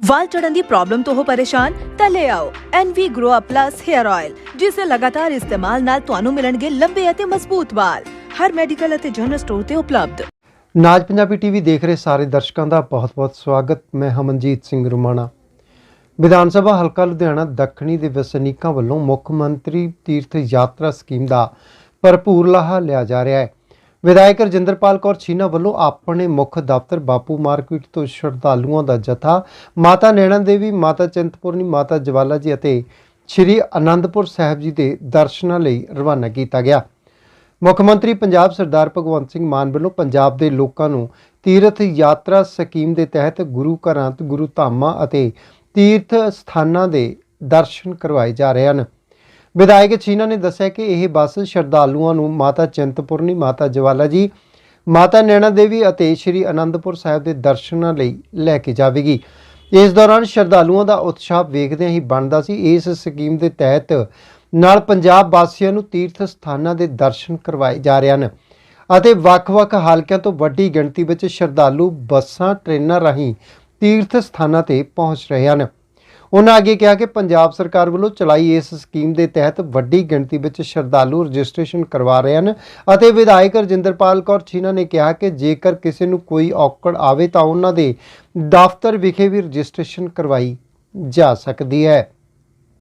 ਵਾਲ ਝੜਨ ਦੀ problem ਤੋਂ ਹੋ ਪਰੇਸ਼ਾਨ, ਤਾਂ ਲੈ ਆਓ NV Grow Up Plus Hair Oil ਜਿਸ ਦੇ ਲਗਾਤਾਰ ਇਸਤੇਮਾਲ ਨਾਲ ਤੁਹਾਨੂੰ ਮਿਲਣਗੇ ਲੰਬੇ ਅਤੇ ਮਜ਼ਬੂਤ ਵਾਲ। ਹਰ ਮੈਡੀਕਲ ਅਤੇ ਜਨਰਲ ਸਟੋਰ ਤੇ ਉਪਲਬਧ। ਨਾਜ ਪੰਜਾਬੀ ਟੀਵੀ ਦੇਖ ਰਹੇ ਸਾਰੇ ਦਰਸ਼ਕਾਂ ਦਾ ਬਹੁਤ-ਬਹੁਤ ਸਵਾਗਤ। ਮੈਂ ਹਮਨਜੀਤ ਸਿੰਘ ਰੁਮਾਣਾ। ਵਿਧਾਨ ਸਭਾ ਹਲਕਾ ਲੁਧਿਆਣਾ ਦੱਖਣੀ ਦੇ ਵਸਨੀਕਾਂ ਵੱਲੋਂ ਮੁੱਖ ਮੰਤਰੀ ਤੀਰਥ ਯਾਤਰਾ ਸਕੀਮ ਦਾ ਭਰਪੂਰ ਲਾਹਾ ਲਿਆ ਜਾ ਰਿਹਾ ਹੈ। ਵਿਧਾਇਕ ਰਜਿੰਦਰਪਾਲ ਕੌਰ ਛੀਨਾ ਵੱਲੋਂ ਆਪਣੇ ਮੁੱਖ ਦਫ਼ਤਰ ਬਾਪੂ ਮਾਰਕੀਟ ਤੋਂ ਸ਼ਰਧਾਲੂਆਂ ਦਾ ਜਥਾ, ਮਾਤਾ ਨੈਣਾ ਦੇਵੀ, ਮਾਤਾ ਚਿੰਤਪੁਰਨੀ, ਮਾਤਾ ਜਵਾਲਾ ਜੀ ਅਤੇ ਸ੍ਰੀ ਅਨੰਦਪੁਰ ਸਾਹਿਬ ਜੀ ਦੇ ਦਰਸ਼ਨਾਂ ਲਈ ਰਵਾਨਾ ਕੀਤਾ ਗਿਆ। ਮੁੱਖ ਮੰਤਰੀ ਪੰਜਾਬ ਸਰਦਾਰ ਭਗਵੰਤ ਸਿੰਘ ਮਾਨ ਵੱਲੋਂ ਪੰਜਾਬ ਦੇ ਲੋਕਾਂ ਨੂੰ ਤੀਰਥ ਯਾਤਰਾ ਸਕੀਮ ਦੇ ਤਹਿਤ ਗੁਰੂ ਘਰਾਂ ਤੇ ਗੁਰੂ ਧਾਮਾਂ ਅਤੇ ਤੀਰਥ ਸਥਾਨਾਂ ਦੇ ਦਰਸ਼ਨ ਕਰਵਾਏ ਜਾ ਰਹੇ ਹਨ। ਵਿਧਾਇਕ ਛੀਨਾ ਨੇ ਦੱਸਿਆ ਕਿ ਇਹ ਬੱਸ ਸ਼ਰਧਾਲੂਆਂ ਨੂੰ ਮਾਤਾ ਚਿੰਤਪੁਰਨੀ, ਮਾਤਾ ਜਵਾਲਾ ਜੀ, ਮਾਤਾ ਨੈਣਾ ਦੇਵੀ ਅਤੇ ਸ੍ਰੀ ਅਨੰਦਪੁਰ ਸਾਹਿਬ ਦੇ ਦਰਸ਼ਨਾਂ ਲਈ ਲੈ ਕੇ ਜਾਵੇਗੀ। ਇਸ ਦੌਰਾਨ ਸ਼ਰਧਾਲੂਆਂ ਦਾ ਉਤਸ਼ਾਹ ਵੇਖਦਿਆਂ ਹੀ ਬਣਦਾ ਸੀ। ਇਸ ਸਕੀਮ ਦੇ ਤਹਿਤ ਨਾਲ ਪੰਜਾਬ ਵਾਸੀਆਂ ਨੂੰ ਤੀਰਥ ਸਥਾਨਾਂ ਦੇ ਦਰਸ਼ਨ ਕਰਵਾਏ ਜਾ ਰਹੇ ਹਨ ਅਤੇ ਵੱਖ-ਵੱਖ ਹਲਕਿਆਂ ਤੋਂ ਵੱਡੀ ਗਿਣਤੀ ਵਿੱਚ ਸ਼ਰਧਾਲੂ ਬੱਸਾਂ, ਟ੍ਰੇਨਾਂ ਰਾਹੀਂ ਤੀਰਥ ਸਥਾਨਾਂ ਤੇ ਪਹੁੰਚ ਰਹੇ ਹਨ। ਉਹਨਾਂ ਅੱਗੇ ਕਿਹਾ ਕਿ ਪੰਜਾਬ ਸਰਕਾਰ ਵੱਲੋਂ ਚਲਾਈ ਇਸ ਸਕੀਮ ਦੇ ਤਹਿਤ ਵੱਡੀ ਗਿਣਤੀ ਵਿੱਚ ਸ਼ਰਧਾਲੂ ਰਜਿਸਟ੍ਰੇਸ਼ਨ ਕਰਵਾ ਰਹੇ ਹਨ ਅਤੇ ਵਿਧਾਇਕ ਰਜਿੰਦਰਪਾਲ ਕੌਰ ਛੀਨਾ ਨੇ ਕਿਹਾ ਕਿ ਜੇਕਰ ਕਿਸੇ ਨੂੰ ਕੋਈ ਔਕੜ ਆਵੇ ਤਾਂ ਉਹਨਾਂ ਦੇ ਦਫ਼ਤਰ ਵਿਖੇ ਵੀ ਰਜਿਸਟ੍ਰੇਸ਼ਨ ਕਰਵਾਈ ਜਾ ਸਕਦੀ ਹੈ।